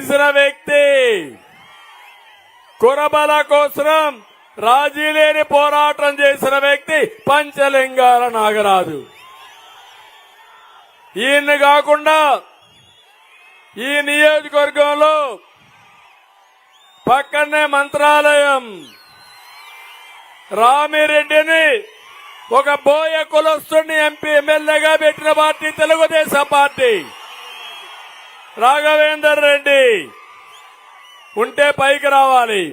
తెలిసిన వ్యక్తి. కురబల కోసం రాజీ లేని పోరాటం చేసిన వ్యక్తి పంచలింగాల నాగరాజు. ఈయన్ని కాకుండా ఈ నియోజకవర్గంలో పక్కనే మంత్రాలయం రామిరెడ్డిని ఒక బోయ కులస్తుని ఎంపీ రాఘవేందర్ రెడ్డి ఉంటే పైకి రావాలి.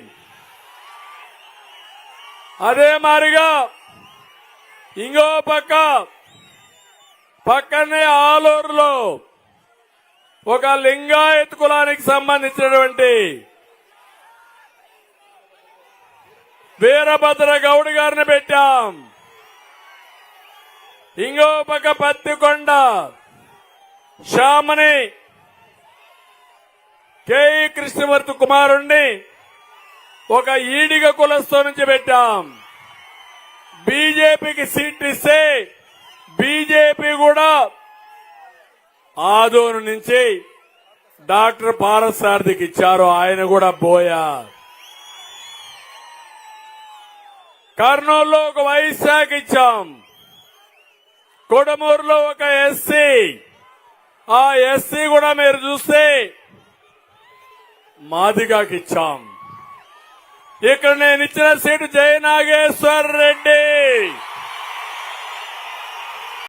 అదే మారిగా ఇంకో పక్క పక్కనే ఆలూరులో ఒక లింగాయత్ కులానికి సంబంధించినటువంటి వీరభద్ర గౌడ్ గారిని పెట్టాం. ఇంకో పక్క పత్తికొండ శ్యామని కేఈ కృష్ణమూర్తి కుమారుణ్ణి ఒక ఈడిగ కులస్తో నుంచి పెట్టాం. బీజేపీకి సీట్ ఇస్తే బీజేపీ కూడా ఆదోను నుంచి డాక్టర్ పారసారథికి ఇచ్చారు. ఆయన కూడా బోయా. కర్నూలులో ఒక వైశాఖ్ ఇచ్చాం. కొడమూరులో ఒక ఎస్సీ. ఆ ఎస్సీ కూడా మీరు చూస్తే మాదిగాకిచ్చాం ఇక్కడ నేను ఇచ్చిన సీటు జయనాగేశ్వర్ రెడ్డి.